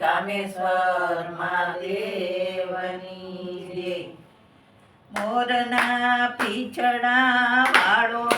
કામેશ્વર મહાદેવની મોરના પીછડા વાળો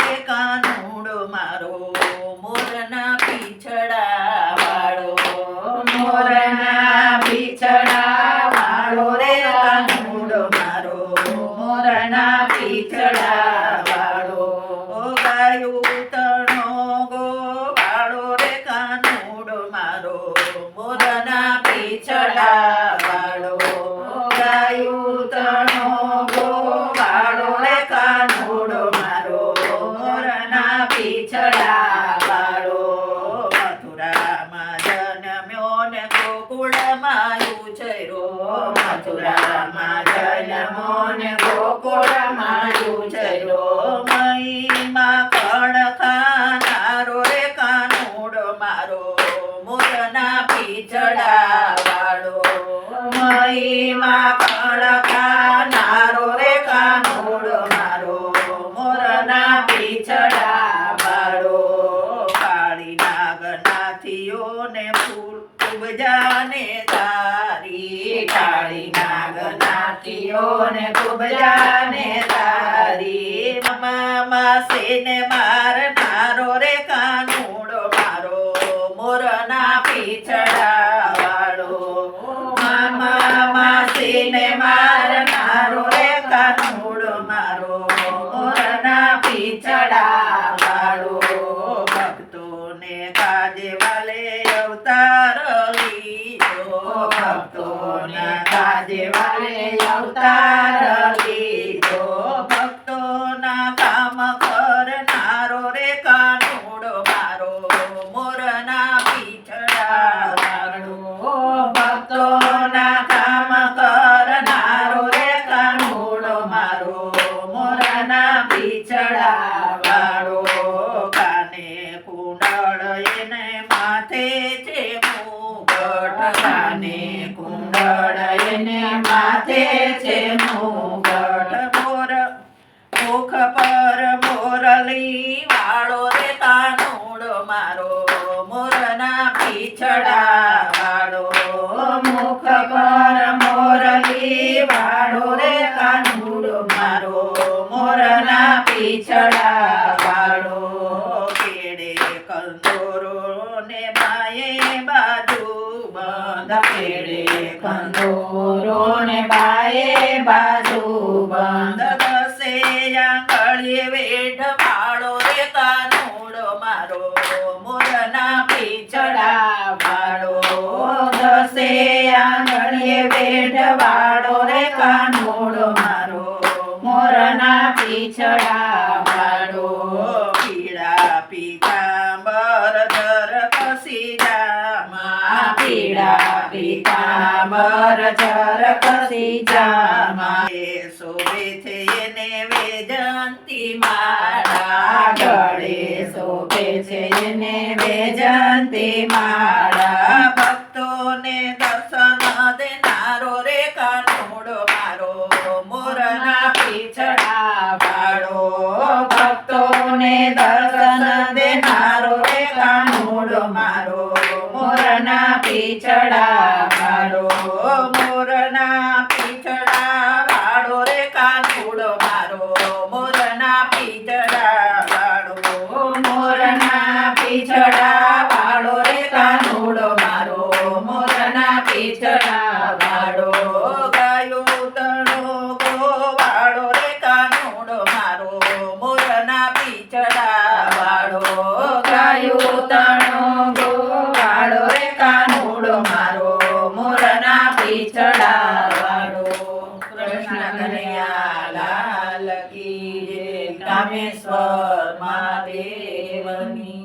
મથુરામાં જન્મ્યો ને ગોકુળમાં ઉછર્યો મથુરામાં જન્મો ને ગોકુળમાં ઉછર્યો મહીમાં કણ ખાનારો રે કાનુડો મારો. મોરના પીછડા વાળો. મહીમાં કણ કાળી નાગનાથીઓ ને ખૂબ જાને તારી. મામા સેને મારનારો રે કાનુડો? મારો મોરના પીછડા વાળો મામા માસીને મારનારો રે કાનુડો? મારો મોરના પીછડા વાળો ભક્તોને કાજે વાલે અવતાર એને માથે છે મુગટ મોર મુખ પર મોરલી વાળો રે કાનુડો મારો. મોરના પીછડા વાળો. મુખ પર મોરલી વાળો રે કાનુડો મારો. મોરના પીછડા વાળો. કેડે કંદોરો ને માયે બાજુ બંધ કેડે કંદોરો ને બાએ બાજુ બંધ થશે. આંગળીએ વેઢ પાડો રે કાનુડો મારો. મોરના પીછડા વાળો થશે. આંગળીએ વેઢ વાળો રે કાનુડો મારો. મોરના પીછડા વાળો પીળા પીતાંબર ધર કસી જામા. પીળા પીતાંબર જર કસી જામા એ શોભે છે એને વેજંતી માળા ગળે શોભે છે એને વેજંતી માળા ભક્તોને દર્શન દેનારો રે કાનોડો મારો મોરના પીછડા વાળો ભક્તોને દર્શન દેનારો રે કાનોડો મારો મોરના પીછડા ગાયો તણો ગો વાળો રે કાનુડો, મારો મોરના પીછડા વાળો કૃષ્ણ કનૈયા, લાલ કી કામેશ્વર મહાદેવની.